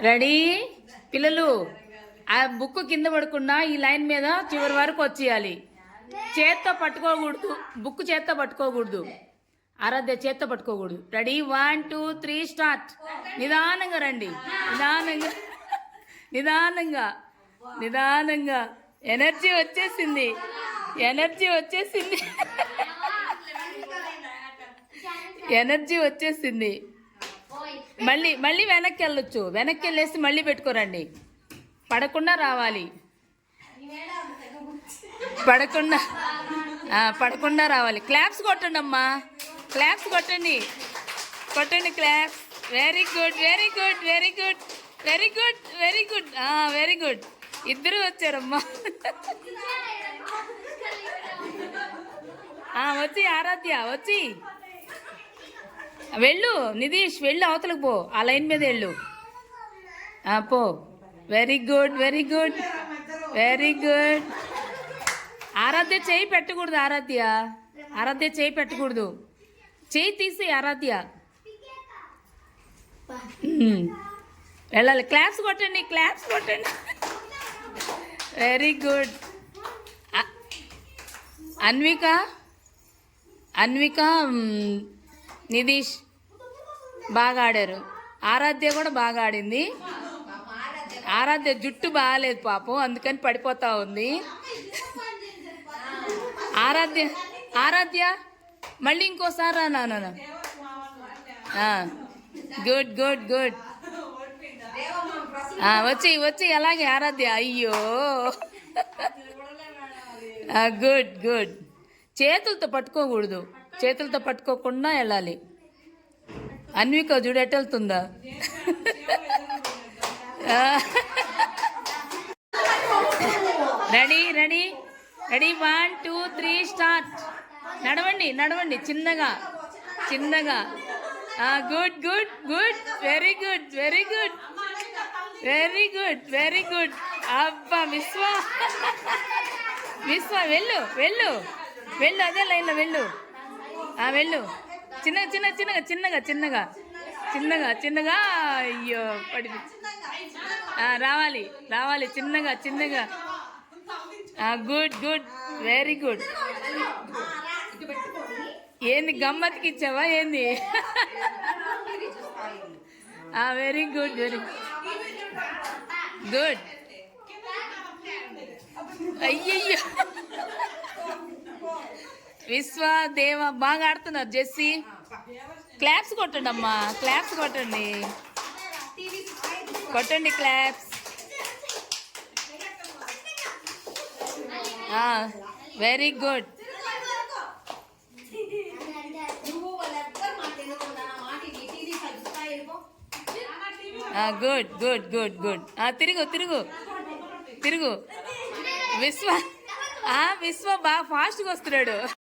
Ready? పిల్లలు ఆ book కింద పడకుండా ఈ లైన్ మీద చివరి వరకు వచ్చేయాలి. చేత్తో పట్టుకోకూడదు. బుక్ చేత్తో పట్టుకోకూడదు. ఆరాధ్య చేత్తో పట్టుకోకూడదు. Ready? One two three start. నిదానంగా రండి. నిదానంగా నిదానంగా నిదానంగా. ఎనర్జీ వచ్చేసింది. ఎనర్జీ వచ్చేసింది. ఎనర్జీ వచ్చేసింది. మళ్ళీ మళ్ళీ వెనక్కి వెళ్ళొచ్చు వెనక్కి వెళ్ళేసి మళ్ళీ పెట్టుకోరండి. పడకుండా రావాలి. పడకుండా పడకుండా రావాలి. క్లాప్స్ కొట్టండి అమ్మా. క్లాప్స్ కొట్టండి. కొట్టండి claps. Very good very good very good very good very good very good ఇద్దరు వచ్చారమ్మా. వచ్చి ఆరాధ్య వచ్చి. వెళ్ళు నిధీష్ వెళ్ళు అవతలకు పో. ఆ లైన్ మీద వెళ్ళు. పో. Very good very good very good Aaradhya చేయి పెట్టకూడదు ఆరాధ్య. ఆరాధ్య చేయి పెట్టకూడదు. చేయి తీసి ఆరాధ్య. వెళ్ళాలి. క్లాప్స్ కొట్టండి క్లాప్స్ కొట్టండి. Very good Anvika Anvika Nidheesh. బాగా ఆడారు. ఆరాధ్య కూడా బాగా ఆడింది. ఆరాధ్య జుట్టు బాగాలేదు పాపం అందుకని పడిపోతా ఉంది. ఆరాధ్య ఆరాధ్య మళ్ళీ ఇంకోసారి రా నాన్న. Good good good. వచ్చి వచ్చి అలాగే ఆరాధ్య. అయ్యో. Good good. చేతులతో పట్టుకోకూడదు. చేతులతో పట్టుకోకుండా వెళ్ళాలి. అన్విక చూడు ఎట్టెళ్తుందా ready ready? Ready one two three start. నడవండి నడవండి చిన్నగా చిన్నగా. Good good good very good very good. Very good very good. అబ్బా విశ్వ. విశ్వ వెళ్ళు వెళ్ళు. వెళ్ళు అదే లైన్లో వెళ్ళు. వెళ్ళు. చిన్నగా చిన్న చిన్నగా చిన్నగా చిన్నగా. చిన్నగా చిన్నగా అయ్యో పడి రావాలి రావాలి చిన్నగా చిన్నగా. Good good very good. ఏంది గమ్మత్కి ఇచ్చావా ఏంది? Very good very good. అయ్యయ్యో. విశ్వ దేవ బాగా ఆడుతున్నారు. జెస్సీ క్లాప్స్ కొట్టండి అమ్మా క్లాప్స్ కొట్టండి. కొట్టండి claps. Very good. Good good good good. తిరుగు తిరుగు. తిరుగు. విశ్వ విశ్వ బాగా ఫాస్ట్గా వస్తున్నాడు.